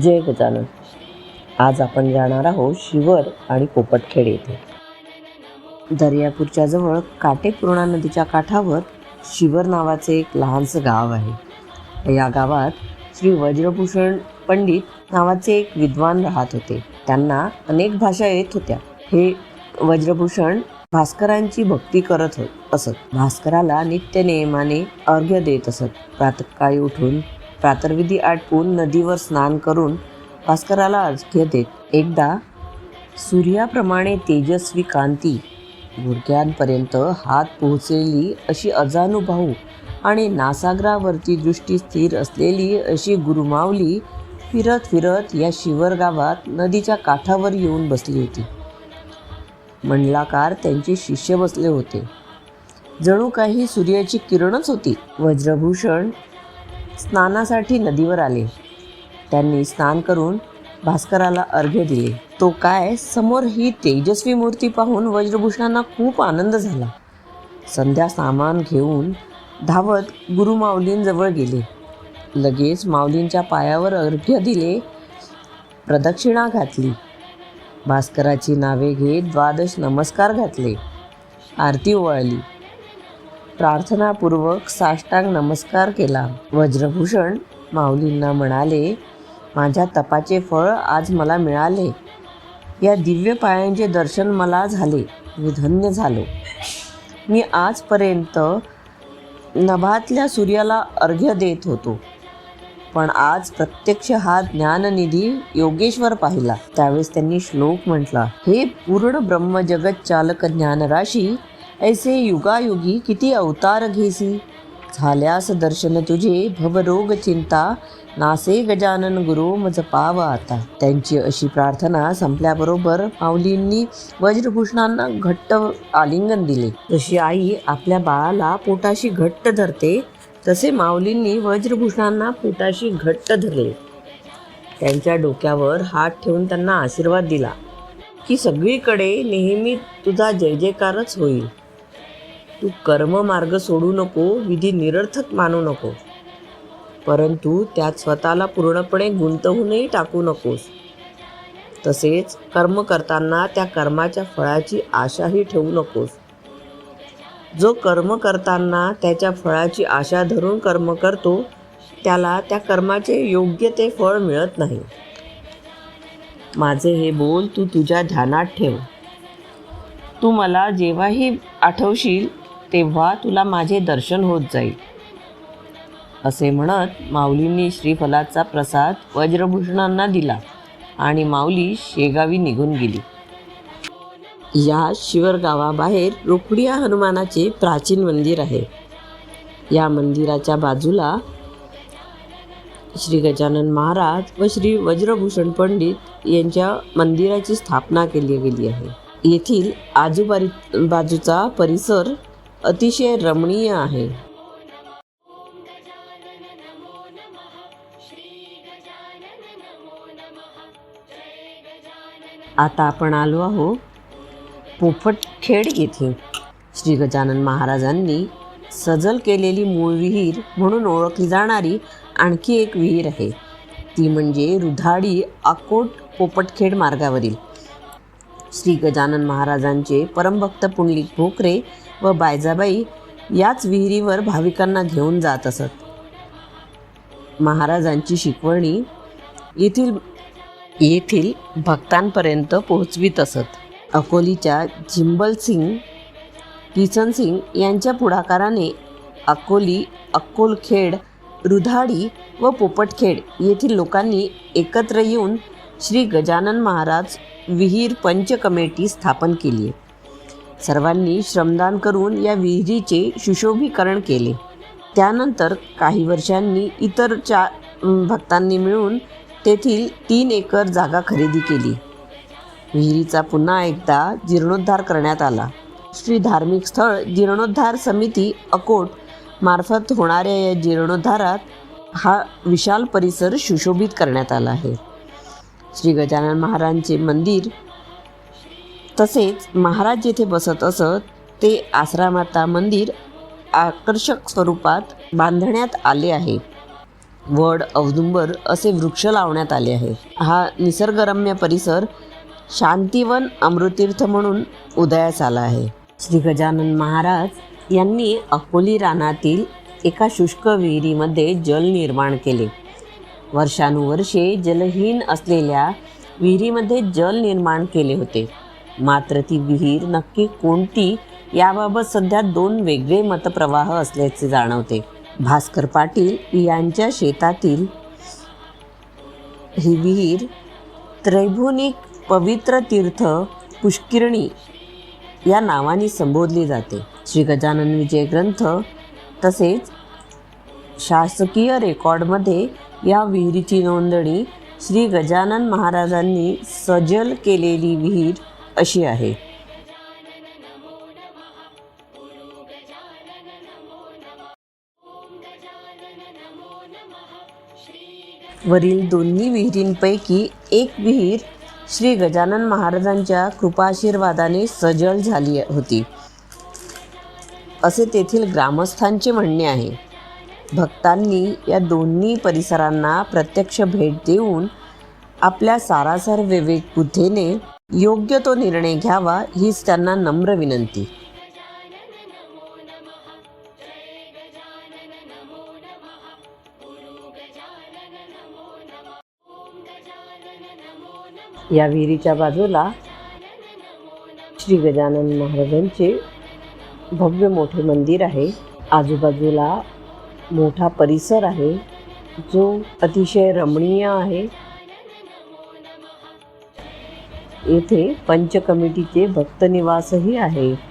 जय गजानन. आज आपण जाणार आहोत शिवर आणि पोपटखेड येथे. दर्यापूरच्या जवळ काटेपूर्णा नदीच्या काठावर शिवर नावाचे एक लहानसं गाव आहे. या गावात श्री वज्रभूषण पंडित नावाचे एक विद्वान राहत होते. त्यांना अनेक भाषा येत होत्या. हे वज्रभूषण भास्करांची भक्ती करत होत असत. भास्कराला नित्य नियमाने अर्घ्य देत असत. प्रातकाळी उठून प्रातर्विधी आटपून नदीवर स्नान करून भास्कराला अर्घ्य देत. एकदा सूर्याप्रमाणे तेजस्वी कांती गुडघ्यांपर्यंत हात पोहोचलेली अशी अजानुभाऊ आणि नासाग्रावरती दृष्टी स्थिर असलेली अशी गुरुमावली फिरत फिरत या शिवर गावात नदीच्या काठावर येऊन बसली होती. मंडलाकार त्यांचे शिष्य बसले होते. जणू काही सूर्याची किरणच होती. वज्रभूषण स्नानासाठी नदीवर आले. त्यांनी स्नान करून भास्कराला अर्घ्य दिले. तो काय? समोर ही तेजस्वी मूर्ती पाहून वज्रभूषणांना खूप आनंद झाला. संध्या सामान घेऊन धावत गुरुमाऊलींजवळ गेले. लगेच माऊलींच्या पायावर अर्घ्य दिले प्रदक्षिणा घातली. भास्कराची नावे घेत द्वादश नमस्कार घातले. आरती ओवाळली. प्रार्थनापूर्वक साष्टांग नमस्कार केला. वज्रभूषण माऊलींना म्हणाले माझ्या तपाचे फळ आज मला मिळाले. या दिव्य पायांचे दर्शन मला झाले. मी धन्य झालो. मी आजपर्यंत नभातल्या सूर्याला अर्घ्य देत होतो. पण आज प्रत्यक्ष हा ज्ञाननिधी योगेश्वर पाहिला. त्यावेळेस त्यांनी श्लोक म्हटला हे पूर्ण ब्रह्मजगत चालक ज्ञानराशी ऐसे युगायुगी किती अवतार घेसी? झाल्यास दर्शन तुझे भवरोग चिंता. नासे गजानन गुरु मज पाव आता. त्यांची अशी प्रार्थना संपल्याबरोबर माऊलींनी वज्रभूषणांना घट्ट आलिंगन दिले. जशी आई आपल्या बाळाला पोटाशी घट्ट धरते तसे माऊलींनी वज्रभूषणांना पोटाशी घट्ट धरले. त्यांच्या डोक्यावर हात ठेवून त्यांना आशीर्वाद दिला. की सगळीकडे नेहमी तुझा जय जयकारच होईल. तू कर्ममार्ग सोडू नको विधी निरर्थक मानू नको. परंतु त्यात स्वतःला पूर्णपणे गुंतवूनही टाकू नकोस. तसेच कर्म करताना त्या कर्माच्या फळाची आशाही ठेवू नकोस. जो कर्म करताना त्याच्या फळाची आशा धरून कर्म करतो त्याला त्या कर्माचे योग्य ते फळ मिळत नाही. माझे हे बोल तू तुझ्या ध्यानात ठेव. तू मला जेव्हाही आठवशील तेव्हा तुला माझे दर्शन होत जाईल. असे म्हणत माऊलींनी श्रीफलाचा प्रसाद वज्रभूषणांना दिला आणि माऊली शेगावी निघून गेली. या शिवर गावाबाहेर रोकडिया हनुमानाचे प्राचीन मंदिर आहे. या मंदिराच्या बाजूला श्री गजानन महाराज व श्री वज्रभूषण पंडित यांच्या मंदिराची स्थापना केली गेली आहे. येथील आजूबारी बाजूचा परिसर अतिशय रमणीय आहे. आता आपण आलो आहो पोपटखेड येथे. श्री गजानन महाराजांनी सजल केलेली मूळ विहीर म्हणून ओळखली जाणारी आणखी एक विहीर आहे. ती म्हणजे रुधाडी अकोट पोपटखेड मार्गावरील. श्री गजानन महाराजांचे परमभक्त पुंडलिक भोकरे व बायजाबाई याच विहिरीवर भाविकांना घेऊन जात असत. महाराजांची शिकवणी येथील येथील भक्तांपर्यंत पोहोचवीत असत. अकोलीच्या जिंबल सिंग किसन सिंग यांच्या पुढाकाराने अकोली अक्कोलखेड रुधाडी व पोपटखेड येथील लोकांनी एकत्र येऊन श्री गजानन महाराज विहीर पंच कमिटी स्थापन केली. आहे सर्वांनी श्रमदान करून या विहिरीचे सुशोभीकरण केले. त्यानंतर काही वर्षांनी इतर चा भक्तांनी मिळून तेथील तीन एकर जागा खरेदी केली. विहिरीचा पुन्हा एकदा जीर्णोद्धार करण्यात आला. श्री धार्मिक स्थळ जीर्णोद्धार समिती अकोट मार्फत होणाऱ्या या जीर्णोद्धारात हा विशाल परिसर सुशोभित करण्यात आला आहे. श्री गजानन महाराजांचे मंदिर. तसेच महाराज जेथे बसत असत ते आसरामाता मंदिर आकर्षक स्वरूपात बांधण्यात आले आहे. वड औदुंबर असे वृक्ष लावण्यात आले आहे. हा निसर्गरम्य परिसर शांतीवन अमृतीर्थ म्हणून उदयास आला आहे. श्री गजानन महाराज यांनी अकोली रानातील एका शुष्क विहिरीमध्ये जल निर्माण केले. वर्षानुवर्षे जलहीन असलेल्या विहिरीमध्ये जल निर्माण केले होते. मात्र ती विहीर नक्की कोणती याबाबत सध्या दोन वेगळे मतप्रवाह असल्याचे जाणवते. भास्कर पाटील यांच्या शेतातील ही विहीर त्रैभुनिक पवित्र तीर्थ पुष्किरणी या नावाने संबोधली जाते. श्री गजानन विजय ग्रंथ तसेच शासकीय रेकॉर्डमध्ये या विहिरीची नोंदणी श्री गजानन महाराजांनी सजल केलेली विहीर अशी आहे. वरील दोन्ही विहिरींपैकी एक विहीर श्री गजानन महाराजांच्या कृपाशीर्वादाने सजल झाली होती. असे तेथील ग्रामस्थांचे म्हणणे आहे. भक्तांनी या दोन्ही परिसरांना प्रत्यक्ष भेट देऊन आपल्या सारासार विवेक बुद्धीने योग्य तो निर्णय घ्यावा हीच त्यांना नम्र विनंती. या विहिरीच्या बाजूला श्री गजानन महाराजांचे भव्य मोठे मंदिर आहे. आजूबाजूला मोठा परिसर आहे. जो अतिशय रमणीय आहे. येथे पंच कमिटीचे भक्तनिवासही आहे.